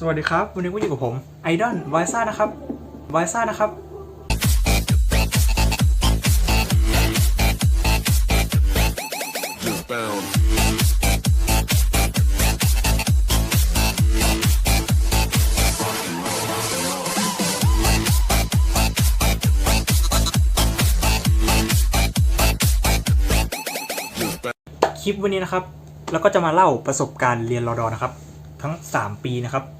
สวัสดีครับ วันนี้ก็อยู่กับผมไอดอลไวซ่านะครับไวซ่านะครับ คลิปวันนี้นะครับ แล้วก็จะมาเล่าประสบการณ์เรียนรอดอนะครับ ทั้ง 3 ปีนะครับ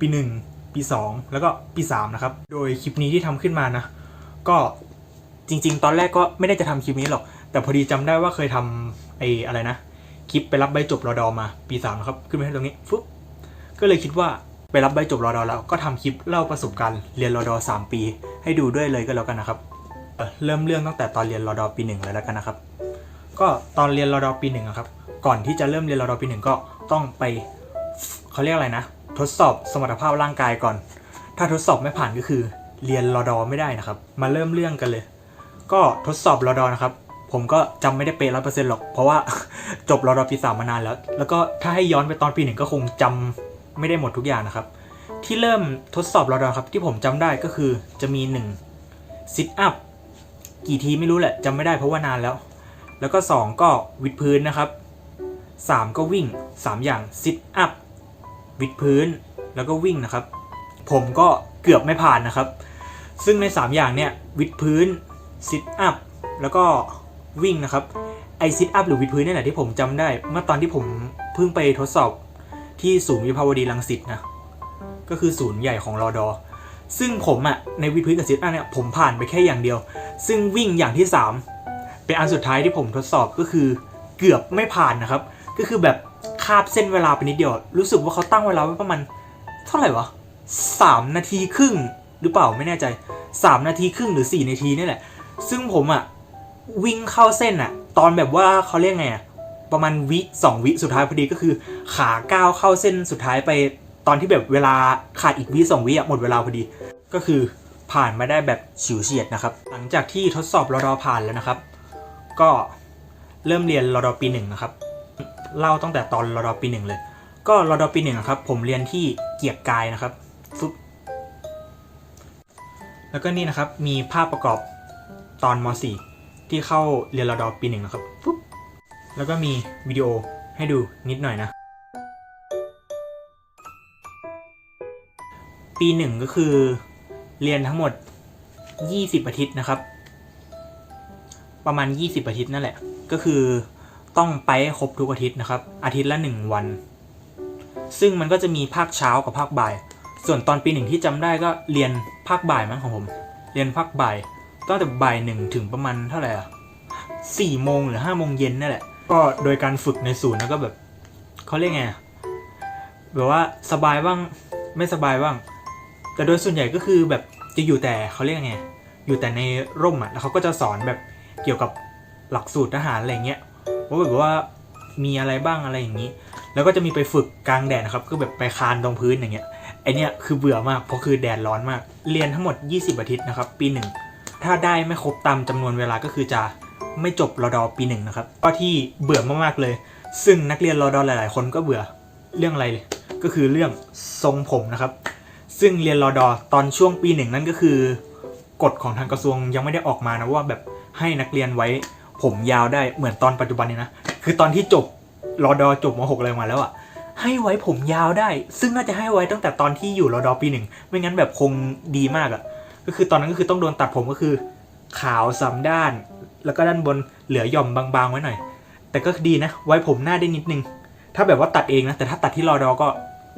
ปี 1 ปี 2 แล้วก็ปี 3 นะครับ โดยคลิปนี้ที่ทำขึ้นมานะ ก็จริง ๆ ตอนแรกก็ไม่ได้จะทำคลิปนี้หรอก แต่พอดีจำได้ว่าเคยทำไอ้อะไรนะ คลิปไปรับใบจบรอดอมาปี3นะครับ ขึ้นไปให้ตรงนี้ฟึ๊บก็เลยคิดว่าไปรับใบจบรอดอแล้วก็ทำคลิปเล่าประสบการณ์เรียนรอดอ3ปี ให้ดูด้วยเลยก็แล้วกันนะครับเเริ่มเรื่องตั้งแต่ตอนเรียนรอดอปีหนึ่งเลยแล้วกันนะครับ ก็ตอนเรียนรอดอปีหนึ่งอะครับ ก่อนที่จะเริ่มเรียนรอดอปีหนึ่งก็ต้องไปเขาเรียกอะไรนะ ทดสอบสมรรถภาพร่างกายก่อน ถ้าทดสอบไม่ผ่านก็คือ เรียนรอดอไม่ได้นะครับ มาเริ่มเรื่องกันเลย ก็ทดสอบรอดอนะครับ ผมก็จำไม่ได้เป๊ะร้อยเปอร์เซ็นต์หรอก เพราะว่าจบรอดอปีสามมานานแล้ว แล้วก็ถ้าให้ย้อนไปตอนปีหนึ่งก็คงจำไม่ได้หมดทุกอย่างนะครับ ที่เริ่มทดสอบรอดอครับ ที่ผมจำได้ก็คือจะมีหนึ่งซิทอัพกี่ทีไม่รู้แหละจำไม่ได้เพราะว่านานแล้ว แล้วก็ 2 ก็วิดพื้นนะครับ 3 ก็วิ่ง 3 อย่างซิทอัพ วิดพื้นแล้วก็วิ่งนะครับ ผมก็เกือบไม่ผ่านนะครับ ซึ่งใน 3 อย่างเนี่ยวิดพื้นซิทอัพแล้วก็วิ่งนะครับไอซิทอัพหรือวิดพื้นนี่แหละที่ผมจำได้ เมื่อตอนที่ผมเพิ่งไปทดสอบที่ศูนย์วิภาวดีรังสิตนะก็คือศูนย์ใหญ่ของรอดอซึ่งผมอะในวิดพื้นกับซิทอัพเนี่ยผมผ่านไปแค่อย่างเดียว ซึ่งวิ่งอย่างที่ 3 เป็นอันสุดท้ายที่ผมทดสอบก็คือเกือบไม่ผ่านนะครับ ก็คือแบบาบเส้นเวลาไปนิดเดียว รู้สึกว่าเขาตั้งเวลาไว้ประมาณเท่าไหร่วะสามนาทีครึ่งหรือเปล่าไม่แน่ใจสามนาทีครึ่งหรือสี่นาทีนี่แหละ ซึ่งผมอะวิ่งเข้าเส้นอะตอนแบบว่าเขาเรียกไงอะประมาณวิสองวิสุดท้ายพอดีก็คือ ขาก้าวเข้าเส้นสุดท้ายไปตอนที่แบบเวลาขาดอีกวิสองวิอะหมดเวลาพอดี ก็คือผ่านมาได้แบบฉิวเฉียดนะครับ หลังจากที่ทดสอบรอดอผ่านแล้วนะครับ ก็เริ่มเรียนรอดอปีหนึ่งนะครับ เล่าตั้งแต่ตอนรอดอปีหนึ่งเลย ก็รอดอปีหนึ่งนะครับ ผมเรียนที่เกียรติกายนะครับฟึบแล้วก็นี่นะครับมีภาพประกอบตอนม .4 ที่เข้าเรียนรอดอปีหนึ่งนะครับฟึบแล้วก็มีวิดีโอให้ดูนิดหน่อยนะ ปีหนึ่งก็คือเรียนทั้งหมด 20 อาทิตย์นะครับ ประมาณ 20 อาทิตย์นั่นแหละ ก็คือ ต้องไปให้ครบทุกอาทิตย์นะครับ อาทิตย์ละ 1 วัน ซึ่งมันก็จะมีภาคเช้ากับภาคบ่าย ส่วนตอนปีหนึ่งที่จำได้ก็เรียนภาคบ่ายมั้งของผม เรียนภาคบ่ายตั้งแต่บ่ายหนึ่งถึงประมาณเท่าไหร่อะสี่โมงหรือห้าโมงเย็นนั่นแหละ ก็โดยการฝึกในศูนย์แล้วก็แบบเขาเรียกไงแบบว่าสบายบ้างไม่สบายบ้าง แต่โดยส่วนใหญ่ก็คือแบบจะอยู่แต่เขาเรียกไงอยู่แต่ในร่มอะแล้วเขาก็จะสอนแบบเกี่ยวกับหลักสูตรทหารอะไรเงี้ย ว่าแบบว่ามีอะไรบ้างอะไรอย่างนี้ แล้วก็จะมีไปฝึกกลางแดดนะครับ ก็แบบไปคานตรงพื้นอย่างเงี้ยไอเนี้ยคือเบื่อมากเพราะคือแดดร้อนมาก เรียนทั้งหมด 20 อาทิตย์นะครับ ปีหนึ่งถ้าได้ไม่ครบตามจำนวนเวลาก็คือจะไม่จบรอดอปีหนึ่งนะครับก็ที่เบื่อมากๆเลย ซึ่งนักเรียนรอดอหลาย ๆ คนก็เบื่อเรื่องอะไรเลยก็คือเรื่องทรงผมนะครับ ซึ่งเรียนรอดอตอนช่วงปีหนึ่งนั่นก็คือกฎของทางกระทรวงยังไม่ได้ออกมานะว่าแบบให้นักเรียนไว้ ผมยาวได้เหมือนตอนปัจจุบันนี้นะ คือตอนที่จบรอดอจบมหกอะไรมาแล้วอะ่ะให้ไว้ผมยาวได้ ซึ่งน่าจะให้ไว้ตั้งแต่ตอนที่อยู่รอดอปีหนึ่งไม่งั้นแบบคงดีมากอะ่ะก็คือตอนนั้นก็คือต้องโดนตัดผมก็คือ ขาวสามด้าน แล้วก็ด้านบนเหลือหย่อมบางๆไว้หน่อย แต่ก็ดีนะ ไว้ผมหน้าได้นิดนึง ถ้าแบบว่าตัดเองนะแต่ถ้าตัดที่รอดอก็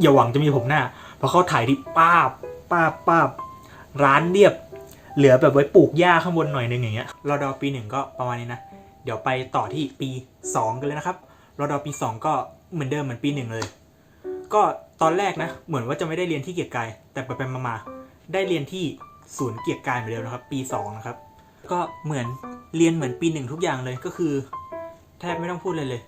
อย่าหวังจะมีผมหน้าเพราะเขาถ่ายที่ป้าบป้าบป้าบร้านเรียบ เหลือแบบไว้ปลูกหญ้าข้างบนหน่อยนึงอย่างเงี้ยรอดอปีหนึ่งก็ประมาณนี้นะ เดี๋ยวไปต่อที่ปี 2 กันเลยนะครับรอดอปี 2 ก็เหมือนเดิมเหมือนปีหนึ่งเลย ก็ตอนแรกนะ เหมือนว่าจะไม่ได้เรียนที่เกียรติกาย แต่ไปไปมาได้เรียนที่ศูนย์เกียรติกายเหมือนเดิมนะครับ ปี 2 นะครับ ก็เหมือนเรียนเหมือนปีหนึ่งทุกอย่างเลยก็คือ แทบไม่ต้องพูดเลยเลย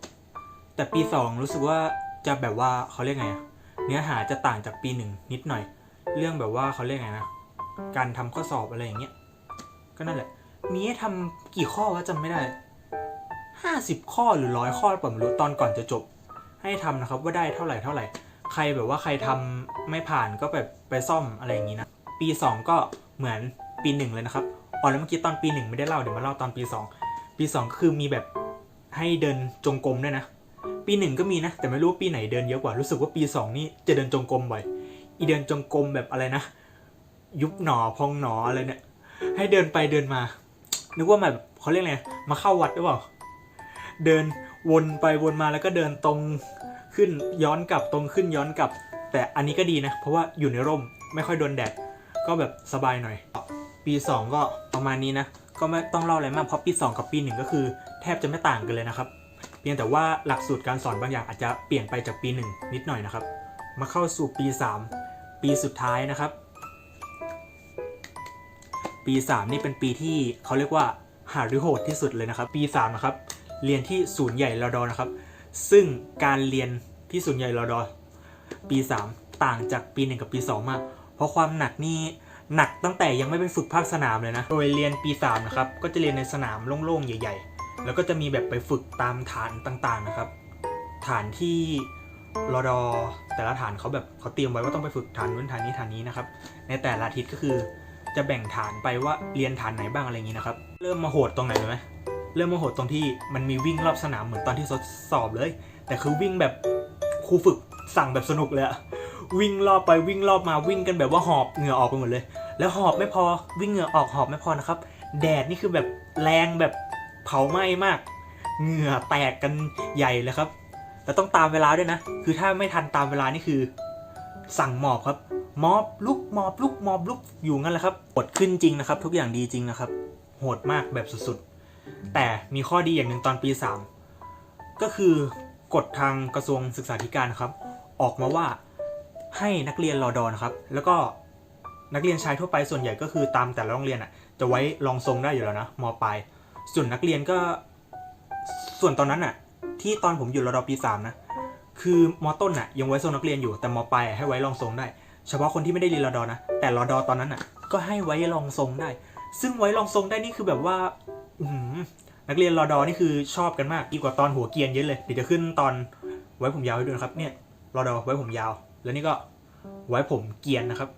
แต่ปี 2 รู้สึกว่าจะแบบว่าเขาเรียกไงอะเนื้อหาจะต่างจากปีหนึ่งนิดหน่อย เรื่องแบบว่าเขาเรียกไงนะการทำข้อสอบอะไรอย่างเงี้ยก็นั่นแหละ มีให้ทำกี่ข้อวะจำไม่ได้ ห้าสิบข้อหรือร้อยข้อเปล่าไม่รู้ตอนก่อนจะจบ ให้ทำนะครับว่าได้เท่าไหร่เท่าไหร่ ใครแบบว่าใครทำไม่ผ่านก็แบบไปซ่อมอะไรอย่างนี้นะปี 2 ก็เหมือนปี 1 เลยนะครับอ๋อแล้วเมื่อกี้ตอนปี 1 ไม่ได้เล่าเดี๋ยวมาเล่าตอนปี 2 ปี 2 คือมีแบบให้เดินจงกรมด้วยนะ ปี 1 ก็มีนะ แต่ไม่รู้ว่าปีไหนเดินเยอะกว่ารู้สึกว่าปี 2 นี่จะเดินจงกรมบ่อยอีเดินจงกรมแบบอะไรนะ ยุบหนอพองหนออะไรเนี่ยให้เดินไปเดินมา นึกว่าแบบเขาเรียกไงมาเข้าวัดหรือเปล่า เดินวนไปวนมาแล้วก็เดินตรงขึ้นย้อนกลับตรงขึ้นย้อนกลับ แต่อันนี้ก็ดีนะ เพราะว่าอยู่ในร่มไม่ค่อยโดนแดด ก็แบบสบายหน่อย ปี 2 ก็ประมาณนี้นะ ก็ไม่ต้องเล่าอะไรมากเพราะปี 2 กับปี 1 ก็คือ แทบจะไม่ต่างกันเลยนะครับ เพียงแต่ว่าหลักสูตรการสอนบางอย่างอาจจะเปลี่ยนไปจากปี 1 นิดหน่อยนะครับ มาเข้าสู่ปี 3 ปีสุดท้ายนะครับ ปี 3 นี่เป็นปีที่เขาเรียกว่าหาหรือโหดที่สุดเลยนะครับ ปี3นะครับ เรียนที่ศูนย์ใหญ่รอดอนะครับ ซึ่งการเรียนที่ศูนย์ใหญ่รอดอปี 3 ต่างจากปี 1 กับปี 2 มาก เพราะความหนักนี่หนักตั้งแต่ยังไม่ไปฝึกภาคสนามเลยนะ โดยเรียนปี 3 นะครับ ก็จะเรียนในสนามโล่งๆ ใหญ่ ๆ แล้วก็จะมีแบบไปฝึกตามฐานต่างๆนะครับ ฐานที่รอดอแต่ละฐานเขาแบบเขาเตรียมไว้ว่าต้องไปฝึกฐานนู้นฐานนี้ฐานนี้นะครับ ในแต่ละอาทิตย์ก็คือจะแบ่งฐานไปว่าเรียนฐานไหนบ้างอะไรอย่างนี้นะครับ เริ่มมาโหดตรงไหนเลยไหม เริ่มมโหตรงที่มันมีวิ่งรอบสนามเหมือนตอนที่ทดสอบเลย แต่คือวิ่งแบบครูฝึกสั่งแบบสนุกเลยอะวิ่งรอบไปวิ่งรอบมาวิ่งกันแบบว่าหอบเหงื่อออกไปหมดเลย แล้วหอบไม่พอวิ่งเหงื่อออกหอบไม่พอนะครับ แดดนี่คือแบบแรงแบบเผาไหม้มาก เหงื่อแตกกันใหญ่เลยครับแล้วต้องตามเวลาด้วยนะ คือถ้าไม่ทันตามเวลานี่คือ สั่งหมอบครับมอบลุกมอบลุกมอบลุกอยู่งั้นแหละครับโหดขึ้นจริงนะครับ ทุกอย่างดีจริงนะครับ โหดมากแบบสุดๆ แต่มีข้อดีอย่างหนึ่งตอนปี 3 ก็คือกฎทางกระทรวงศึกษาธิการครับ ออกมาว่าให้นักเรียนรอดอนะครับ แล้วก็นักเรียนชายทั่วไปส่วนใหญ่ก็คือตามแต่ละโรงเรียนอะจะไว้รองทรงได้อยู่แล้วนะมปลายส่วนนักเรียนก็ส่วนตอนนั้นอะ ที่ตอนผมอยู่รอดอปี3นะคือมต้นอะยังไว้ทรงนักเรียนอยู่แต่มปลายให้ไว้รองทรงได้ เฉพาะคนที่ไม่ได้เรียนรอดอนะแต่รอดอตอนนั้นอะก็ให้ไว้รองทรงได้ ซึ่งไว้รองทรงได้นี่คือแบบว่า นักเรียนรอดอนี่คือชอบกันมากดีกว่าตอนหัวเกียนเยอะเลยเดี๋ยวจะขึ้นตอนไว้ผมยาวให้ดูนะครับ เนี่ยรอดอไว้ผมยาว แล้วนี่ก็ไว้ผมเกียนนะครับ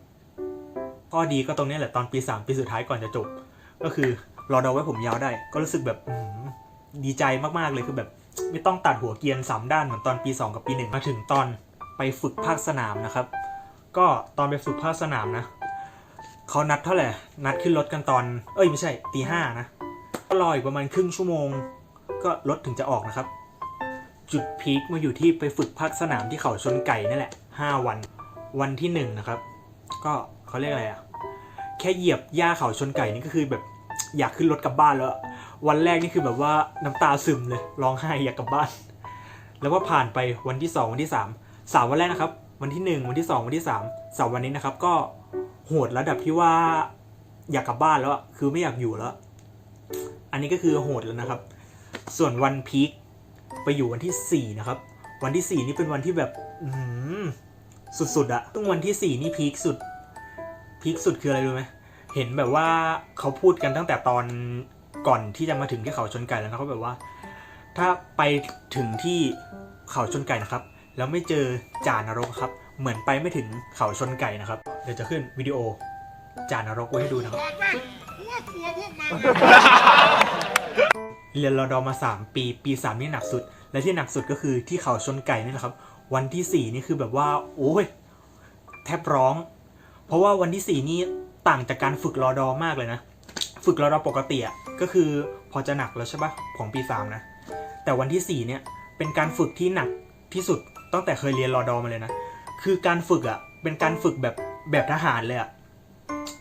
ข้อดีก็ตรงนี้แหละตอนปีสามปีสุดท้ายก่อนจะจบ ก็คือรอดอไว้ผมยาวได้ ก็รู้สึกแบบดีใจมากๆเลยคือแบบไม่ต้องตัดหัวเกียนสามด้านเหมือนตอนปี 2 กับปี 1 มาถึงตอนไปฝึกภาคสนามนะครับ ก็ตอนไปฝึกภาคสนามนะเขานัดเท่าไหร่นัดขึ้นรถกันตอน เอ้ยไม่ใช่ตีห้านะ ก็รออีกประมาณครึ่งชั่วโมง ก็รถถึงจะออกนะครับ จุดพีคมาอยู่ที่ไปฝึกภาคสนามที่เขาชนไก่นั่นแหละ 5 วัน วันที่1นนะครับ ก็เขาเรียกอะไรอะแค่เหยียบหญ้าเขาชนไก่นี่ก็คือแบบอยากขึ้นรถกลับบ้านแล้ว วันแรกนี่คือแบบว่าน้ำตาซึมเลยร้องไห้อยากกลับบ้าน แล้วก็ผ่านไปวันที่ 2 วันที่ 3 3 วันแรกนะครับ วันที่ 1 วันที่ 2 วันที่3สามวันนี้นะครับ ก็โหดระดับที่ว่าอยากกลับบ้านแล้วคือไม่อยากอยู่แล้ว อันนี้ก็คือโหดแล้วนะครับ ส่วนวันพีคไปอยู่วันที่ 4 นะครับ วันที่ 4 นี่เป็นวันที่แบบสุดๆอะต้องวันที่ 4 นี่พีคสุด พีคสุดคืออะไรรู้ไหมเห็นแบบว่าเขาพูดกันตั้งแต่ตอนก่อนที่จะมาถึงที่เขาชนไก่แล้วนะเขาแบบว่า ถ้าไปถึงที่เขาชนไก่นะครับ แล้วไม่เจอจานรกครับ เหมือนไปไม่ถึงเขาชนไก่นะครับ เดี๋ยวจะขึ้นวิดีโอจ่านรกไว้ให้ดูนะครับ เรียนรอดอมา 3 ปี ปี 3 นี่หนักสุด และที่หนักสุดก็คือที่เขาชนไก่นี่แหละครับ วันที่ 4 นี่คือแบบว่า โอ้ย แทบร้อง เพราะว่าวันที่ 4 นี่ต่างจากการฝึกรอดอมากเลยนะ ฝึกรอดอปกติอะก็คือพอจะหนักแล้วใช่ปะของปี 3 นะ แต่วันที่ 4 เนี่ยเป็นการฝึกที่หนักที่สุดตั้งแต่เคยเรียนรอดอมาเลยนะ คือการฝึกอะเป็นการฝึกแบบแบบทหารเลยอะ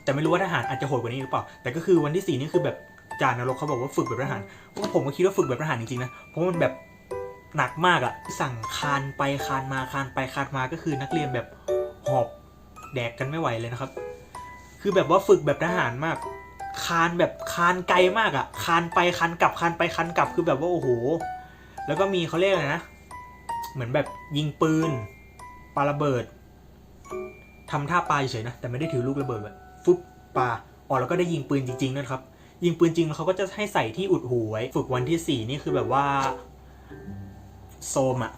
แต่ไม่รู้ว่าทหารอาจจะโหดกว่านี้หรือเปล่า แต่ก็คือวันที่ 4 นี่คือแบบจานนรกเขาบอกว่าฝึกแบบทหารพวกผมก็คิดว่าฝึกแบบทหารจริงๆนะ เพราะมันแบบหนักมากอะสั่งคานไปคานมาคานไปคานมาก็คือนักเรียนแบบหอบแดกกันไม่ไหวเลยนะครับ คือแบบว่าฝึกแบบทหารมาก คานแบบคานไกลมากอะคานไปคานกลับคานไปคานกลับคือแบบว่าโอ้โห แล้วก็มีเขาเรียกอะไรนะ เหมือนแบบยิงปืนปาระเบิดทำท่าปลาเฉยนะ แต่ไม่ได้ถือลูกระเบิดแบบ ฟุบปาอ๋อแล้วก็ได้ยิงปืนจริงๆนะครับ ยิงปืนจริงแล้วเขาก็จะให้ใส่ที่อุดหูไว้ ฝึกวันที่สี่นี่คือแบบว่าโซมอะ่ะ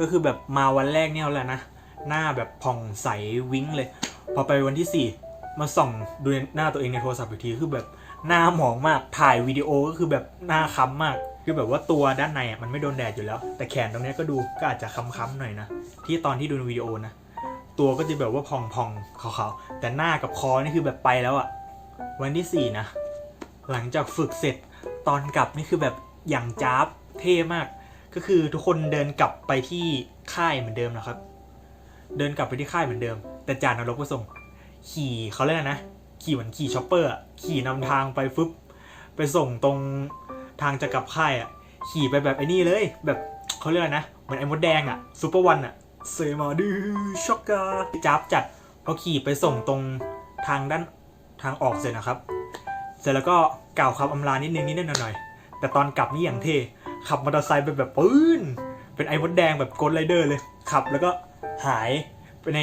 ก็คือแบบมาวันแรกเนี่ยแหละนะ หน้าแบบผ่องใสวิ้งเลย พอไปวันที่ 4 มาส่องดูหน้าตัวเองในโทรศัพท์อีกทีคือแบบหน้าหมองมากถ่ายวิดีโอก็คือแบบหน้าค้ำมาก คือแบบว่าตัวด้านในอะมันไม่โดนแดดอยู่แล้ว แต่แขนตรงนี้ก็ดูก็อาจจะค้ำๆหน่อยนะ ที่ตอนที่ดูวิดีโอนะ ตัวก็จะแบบว่าพองๆขาวๆแต่หน้ากับคอนี่คือแบบไปแล้วอะวันที่ 4 นะ หลังจากฝึกเสร็จตอนกลับนี่คือแบบอย่างจ้าบเท่มาก ก็คือทุกคนเดินกลับไปที่ค่ายเหมือนเดิมนะครับ เดินกลับไปที่ค่ายเหมือนเดิม แต่จานนรกก็ส่ง ขี่เขาเรียกอะไรนะ ขี่เหมือนขี่ช็อปเปอร์อะขี่นำทางไปฟึบไปส่งตรงทางจะกลับค่ายอะขี่ไปแบบไอ้นี่เลย แบบเขาเรียกอะไรนะเหมือนไอ้มดแดงอะซูเปอร์วันอะ เซมาดูช็อกกาจับจัดพอขี่ไปส่งตรงทางด้านทางออกเสร็จนะครับ เสร็จแล้วก็กล่าวคำอำลานิดนึงนิดหน่อยๆแต่ตอนกลับนี่อย่างเท่ขับมอเตอร์ไซค์ไปแบบปื้นเป็นไอ้มดแดงแบบโกลไรเดอร์เลยขับแล้วก็หายไปใน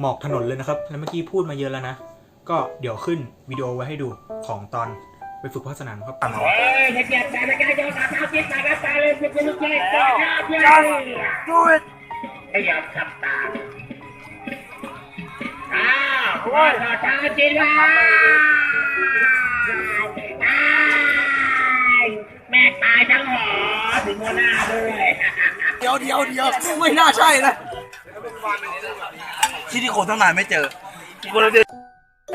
หมอกถนนเลยนะครับ แล้วเมื่อกี้พูดมาเยอะแล้วนะ ก็เดี๋ยวขึ้นวิดีโอไว้ให้ดูของตอนไปฝึกภาคสนามครับต่าง เฮ้ยถ้าเกิดแต่ละการโยนสามารถคิดแต่ละตาเลยจะลุกเลยต่อยอดเลยดูดขยับขับตาอ้าวว่าต่อตาจริงว่าแม่ตายทั้งหอถึงหัวหน้าด้วยเดี๋ยวเดี๋ยวเดี๋ยวไม่น่าใช่นะที่ที่โคนตั้งนานไม่เจอคนเราเจอ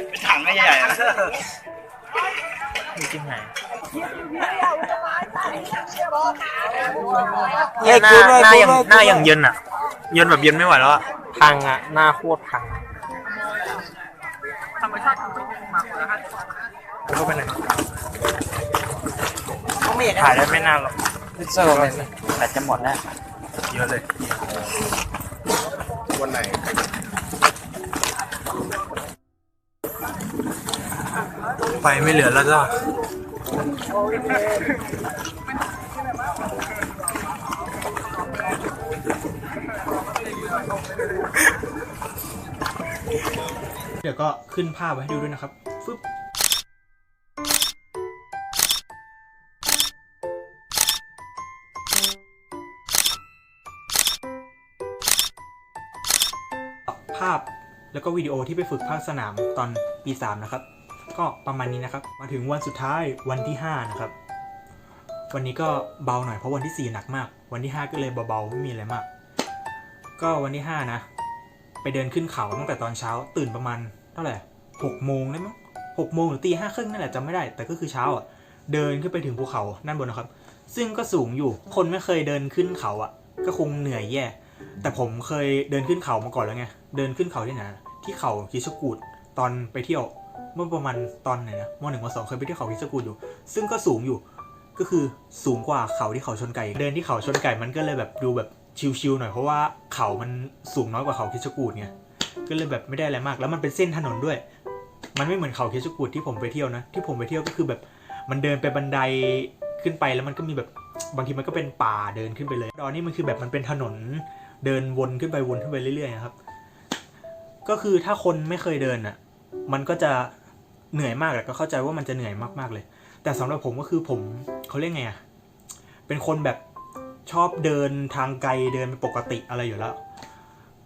เป็นถังใหญ่ๆนะ เฮ้ยหน้าหน้ายังหน้ายังเย็นอะ เย็นแบบเย็นไม่ไหวแล้วอะพังอะ หน้าโคตรพังเข้าไปไหนถ่ายได้ไม่นานหรอกพิเซอร์เลยแต่จะหมดแล้วเยอะเลยวันไหนไฟไม่เหลือแล้วก็ เดี๋ยวก็ขึ้นภาพไว้ให้ดูด้วยนะครับฟึบภาพแล้วก็วิดีโอที่ไปฝึกภาคสนามตอนปี 3 นะครับ ก็ประมาณนี้นะครับ มาถึงวันสุดท้ายวันที่ 5 นะครับ วันนี้ก็เบาหน่อยเพราะวันที่ 4 หนักมาก วันที่ 5 ก็เลยเบาๆไม่มีอะไรมาก ก็วันที่ 5 นะ ไปเดินขึ้นเขาตั้งแต่ตอนเช้าตื่นประมาณเท่าไหร่หกโมงได้มั้งหกโมงหรือตีห้าครึ่งนั่นแหละจำไม่ได้ แต่ก็คือเช้าอะเดินขึ้นไปถึงภูเขาด้านบนนะครับ ซึ่งก็สูงอยู่คนไม่เคยเดินขึ้นเขาอะ ก็คงเหนื่อยแย่ แต่ผมเคยเดินขึ้นเขามาก่อนแล้วไงเดินขึ้นเขาที่ไหนที่เขาคิชกูดตอนไปเที่ยว เมื่อประมาณตอนไหนนะมหนึ่งมสองเคยไปเที่ยวเขาคิชกูดอยู่ ซึ่งก็สูงอยู่ก็คือสูงกว่าเขาที่เขาชนไก่ เดินที่เขาชนไก่มันก็เลยแบบดูแบบชิลๆหน่อยเพราะว่าเขามันสูงน้อยกว่าเขาคิชกูดไงก็เลยแบบไม่ได้อะไรมาก แล้วมันเป็นเส้นถนนด้วย มันไม่เหมือนเขาเคชกูดที่ผมไปเที่ยวนะ ที่ผมไปเที่ยวก็คือแบบมันเดินไปบันไดขึ้นไปแล้วมันก็มีแบบบางทีมันก็เป็นป่าเดินขึ้นไปเลย ดอนนี่มันคือแบบมันเป็นถนนเดินวนขึ้นไปวนขึ้นไปเรื่อยๆนะครับ ก็คือถ้าคนไม่เคยเดินอะ มันก็จะ เหนื่อยมากอะก็เข้าใจว่ามันจะเหนื่อยมากๆเลย แต่สำหรับผมก็คือผมเขาเรียกไงอะเป็นคนแบบชอบเดินทางไกลเดินเป็นปกติอะไรอยู่แล้ว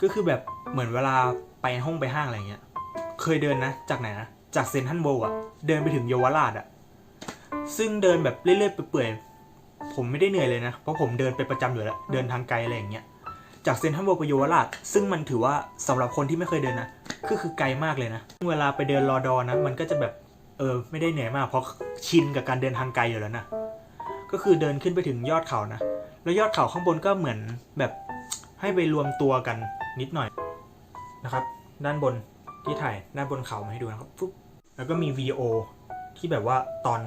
ก็คือแบบเหมือนเวลาไปห้องไปห้างอะไรเงี้ย เคยเดินนะ จากไหนนะจากเซนทรัลโบว์อะเดินไปถึงเยาวราชอะซึ่งเดินแบบเรื่อยๆเปื่อยๆผมไม่ได้เหนื่อยเลยนะ เพราะผมเดินไปประจำอยู่แล้ว เดินทางไกลอะไรอย่างเงี้ย จากเซนทรัลโบว์ไปเยาวราชซึ่งมันถือว่าสำหรับคนที่ไม่เคยเดินนะก็คือไกลมากเลยนะ เวลาไปเดินรอดอนะ มันก็จะแบบเออไม่ได้เหนื่อยมากเพราะชินกับการเดินทางไกลอยู่แล้วนะก็คือเดินขึ้นไปถึงยอดเขานะ แล้วยอดเขาข้างบนก็เหมือนแบบให้ไปรวมตัวกันนิดหน่อยนะครับ ด้านบนที่ถ่ายด้านบนเขามาให้ดูนะครับปุ๊บแล้วก็มีวีโอที่แบบว่าตอน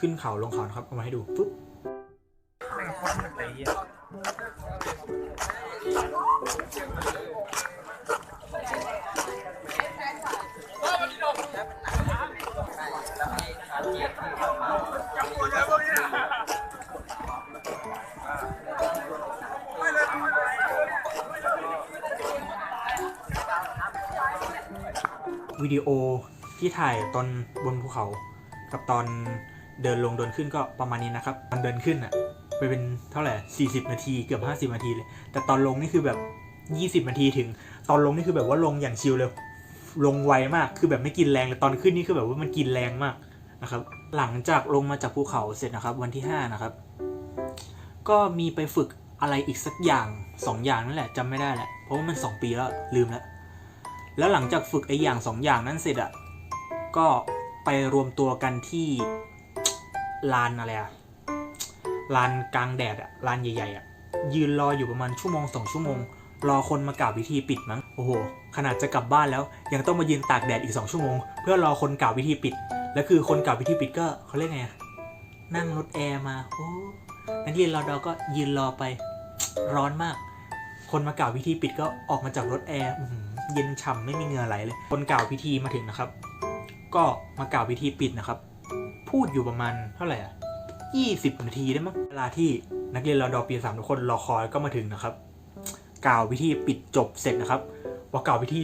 ขึ้นเขาลงเขานะครับเอามาให้ดูปุ๊บ วิดีโอที่ถ่ายตอนบนภูเขา กับตอนเดินลงเดินขึ้นก็ประมาณนี้นะครับ ตอนเดินขึ้นอะ ไปเป็นเท่าไหร่ 40 นาทีเกือบ 50 นาทีเลย แต่ตอนลงนี่คือแบบ 20 นาทีถึง ตอนลงนี่คือแบบว่าลงอย่างชิลเลย ลงไวมาก คือแบบไม่กินแรงเลยตอนขึ้นนี่คือแบบว่ามันกินแรงมากนะครับ หลังจากลงมาจากภูเขาเสร็จนะครับ วันที่ 5 นะครับ ก็มีไปฝึกอะไรอีกสักอย่างสองอย่างนั่นแหละจำไม่ได้แหละ เพราะว่ามัน 2 ปีแล้วลืมแล้ว แล้วหลังจากฝึกไอ้อย่างสองอย่างนั้นเสร็จอะก็ไปรวมตัวกันที่ลานอะไรอะ ลานกลางแดดอะลานใหญ่ๆอะยืนรออยู่ประมาณชั่วโมงสองชั่วโมง รอคนมากล่าวิธีปิดมั้งโอ้โห ขนาดจะกลับบ้านแล้ว ยังต้องมายืนตากแดดอีก2ชั่วโมง เพื่อรอคนกล่าวิธีปิด แล้วคือคนกล่าวิธีปิดก็เขาเรียกไงนั่งรถแอร์มาโอ้นักเรียนรอดอก็ยืนรอไปร้อนมาก คนมากล่าวพิธีปิดก็ออกมาจากรถแอร์เย็นฉ่ำไม่มีเหงื่อไหลเลย คนกล่าวพิธีมาถึงนะครับ ก็มากล่าวพิธีปิดนะครับ พูดอยู่ประมาณเท่าไหร่อะ 20 นาทีได้มั้งเวลาที่นักเรียนรอดอปีสามทุกคนรอคอยก็มาถึงนะครับ กล่าวพิธีปิดจบเสร็จนะครับพอกล่าวพิธี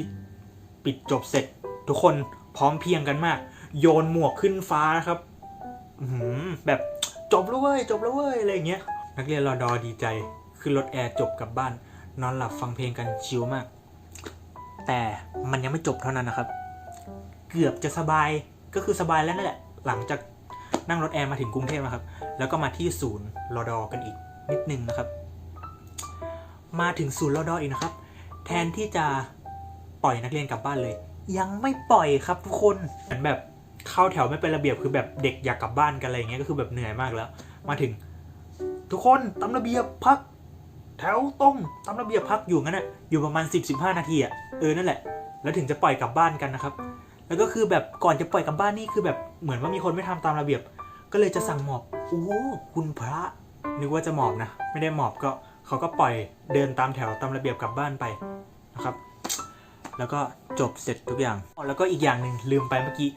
ปิดจบเสร็จ ทุกคนพร้อมเพียงกันมาก โยนหมวกขึ้นฟ้านะครับหือแบบจบแล้วเว้ยจบแล้วเว้ยอะไรเงี้ย นักเรียนรอดอดีใจขึ้นรถแอร์จบกลับบ้าน นอนหลับฟังเพลงกันชิลมาก แต่มันยังไม่จบเท่านั้นนะครับ เกือบจะสบายก็คือสบายแล้วนั่นแหละ หลังจาก นั่งรถแอร์มาถึงกรุงเทพนะครับ แล้วก็มาที่ศูนย์รอดอกันอีกนิดนึงนะครับ มาถึงศูนย์รอดออีกนะครับ แทนที่จะปล่อยนักเรียนกลับบ้านเลย ยังไม่ปล่อยครับทุกคนเหมือนแบบเข้าแถวไม่เป็นระเบียบคือแบบเด็กอยากกลับบ้านกันอะไรอย่างเงี้ยก็คือแบบเหนื่อยมากแล้ว มาถึง ทุกคนตามระเบียบพัก แถวตรงตามระเบียบพักอยู่งั้นอะอยู่ประมาณ 10-15 นาทีอะเออนั่นแหละ แล้วถึงจะปล่อยกลับบ้านกันนะครับ แล้วก็คือแบบก่อนจะปล่อยกลับบ้านนี่คือแบบเหมือนว่ามีคนไม่ทำตามระเบียบ ก็เลยจะสั่งหมอบโอ้คุณพระนึกว่าจะหมอบนะ ไม่ได้หมอบก็เขาก็ปล่อยเดินตามแถวตามระเบียบกลับบ้านไปนะครับ แล้วก็จบเสร็จทุกอย่าง แล้วก็อีกอย่างหนึ่งลืมไปเมื่อกี้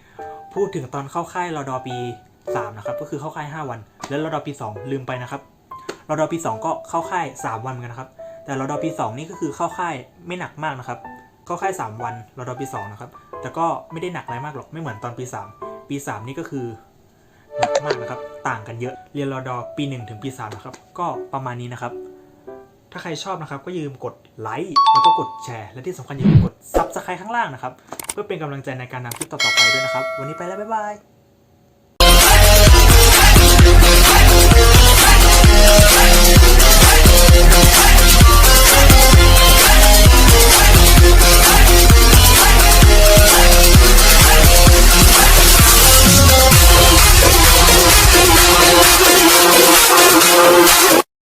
พูดถึงตอนเข้าค่ายรอดอปี3นะครับก็คือเข้าค่าย 5 วัน แล้วรอดอปี 2 ลืมไปนะครับรอดอปี 2 ก็เข้าค่าย 3 วันเหมือนกันนะครับ แต่รอดอปี 2 นี่ก็คือเข้าค่ายไม่หนักมากนะครับ เข้าค่าย 3 วันรอดอปี 2 นะครับ แต่ก็ไม่ได้หนักอะไรมากหรอกไม่เหมือนตอนปี 3 ปี 3 นี่ก็คือหนักมากนะครับ ต่างกันเยอะเรียนรอดอปี 1 ถึงปี3นะครับ ก็ประมาณนี้นะครับ ถ้าใครชอบนะครับ ก็อย่าลืมกดไลค์แล้วก็กดแชร์ และที่สำคัญอย่าลืมกดซับสไครต์ข้างล่างนะครับ เพื่อเป็นกำลังใจในการนำคลิปต่อๆไปด้วยนะครับ วันนี้ไปแล้วบ๊ายบาย